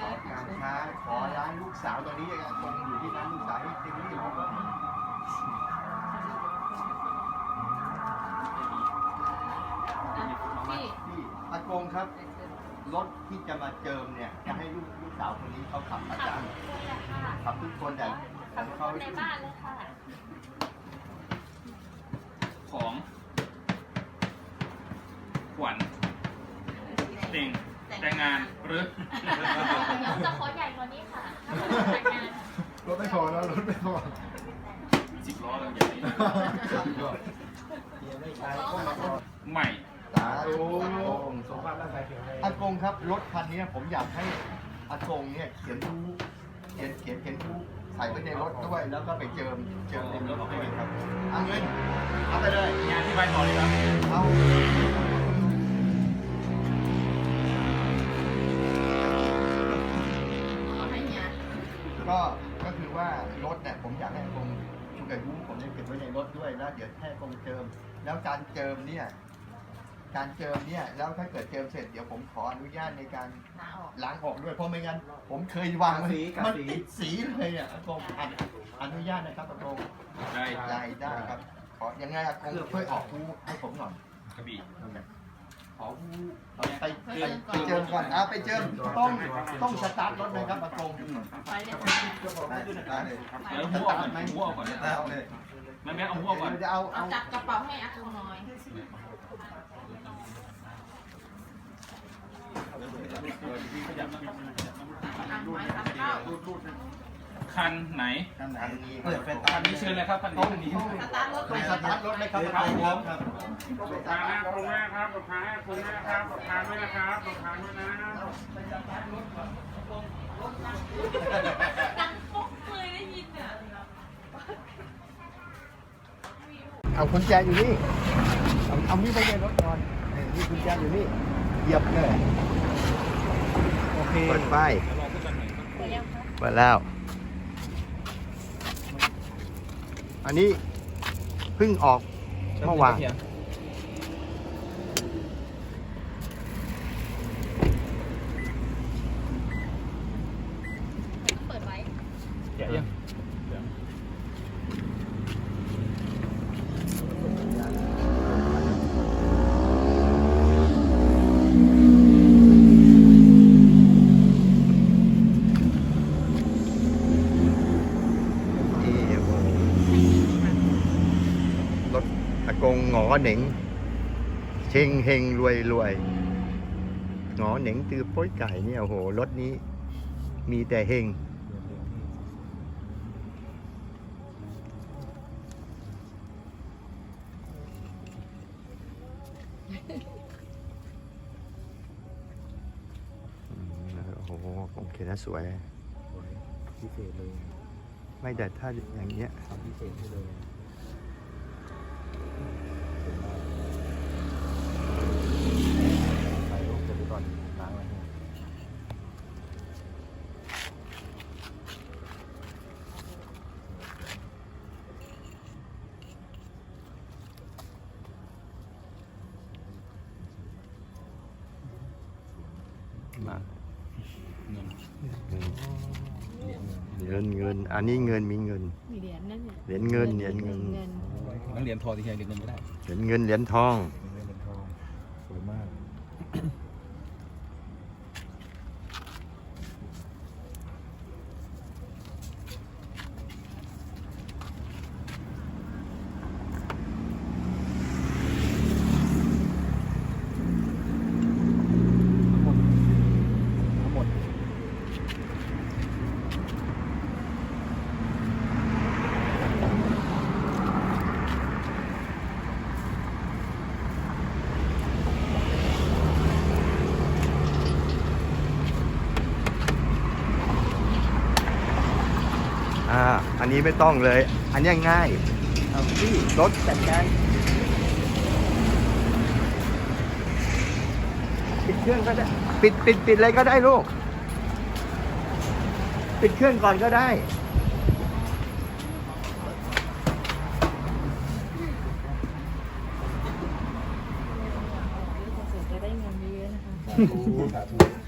ขอการค้าขอร้านลูกสาวตอนนี้ยังคงอยู่ที่ร้านลูกสาวที่ติงลี่ของผมพี่ที่อากงครับ รถที่จะมาเจิมเนี่ยจะให้ลูกลูกสาวคนนี้เขาขับประขับจทุกคนแหละค่ะำขับทุกคนแต่ขับทุกคนในบ้านเลยค่ะ ของขวัญเต่ง แต่งงานหรือเดี๋ยวจะขอใหญ่กว่านี้ค่ะถ้าเราแต่งงานรถไม่พอแล้วรถไม่พอสิบล้อแล้วอย่างนี้ใหม่สาธุสุขภาพร่างกายแข็งแรงอากงครับรถคันนี้ผมอยากให้อากงเนี่ยเขียนทูเขียนเขียนเขียนทูใส่ไว้ในรถด้วยแล้วก็ไปเจิมเจิมในรถด้วยครับเอาเงินเอาไปเลยงานที่ไปต่อเลยครับเอา ก็ก็คือว่ารถเนี่ยผมอยากให้อากงชูกับยูผมเนี่ยเก็บไว้ในรถด้วยแล้วเดี๋ยวแค่กงเจิม แล้วการเจิมเนี่ยการเจิมเนี่ยแล้วถ้าเกิดเจิมเสร็จเดี๋ยวผมขออนุญาตในการลาออกล้างออกด้วยเพราะไม่งั้นผมเคยวางไว้มันติดสีเลยอะอากงอนุอนุญาตนะครับอากงได้ได้ได้ครับขอยังไงอากงช่วยออกคูให้ผมหน่อยกระบี่ ขอคูไปไปไปเจิมก่อนอะไปเจิมต้องต้องสตาร์ทรถนะครับอากงไปเลยได้เลยเดี๋ยวหัวออกก่อนหัวก่อนเอาเลยแม่แม่เอาหัวก่อนจะเอาเอาจับกระเป๋าให้อากูหน่อยอะไม้ทำข้าว คันไหนคันนี้เปิดไฟคันนี้เชิญเลยครับคันนี้คันนี้สตาร์ทรถไปไปสตาร์ทรถเลยครับครับผมครับลูกค้าขอบคุณมากครับลูกค้าขอบคุณมากครับลูกค้าด้วยนะครับลูกค้าด้วยนะดังปุ๊บเลยได้ยินอะเอากุญแจอยู่นี่เอาเอานี่ไปในรถก่อนนี่กุญแจอยู่นี่เหยียบเลยโอเคเปิดไฟรอขึ้นกันหน่อยเปิดยังคะเปิดแล้ว อันนี้เพิ่งออกเมื่อวานเปิดไว้ แกะยัง นี่โอ้รถอากงหงอ เหน่งเชงเฮงรวยรวยหงอเหน่งตือป้ยไก่เนี่ยโอ้โหรถนี้มีแต่เฮงโอ้โหผมเขียนแล้วสวย พิเศษเลย ไม่แต่ถ้าอย่างเงี้ยพิเศษเลยใส่ลงไปก่อนล้างไว้ให้ มา เงิน เงินเงิน อันนี้เงินมีเงิน มีเหรียญนั่นเนี่ยเหรียญเงินเหรียญเงินต้องเรียนทอที่ใช้เรียนเงินไม่ได้ เหรียญเงินเหรียญทองเป็นเงินเป็นทองสวยมาก ทั้งหมดทั้งหมด อันนี้ไม่ต้องเลย อันนี้ง่ายเอาที่รถจัดการปิดเครื่องก็ได้ ปิดปิดปิดอะไรก็ได้ลูก ปิดเครื่องก่อนก็ได้จะได้เงินเยอะนะคะ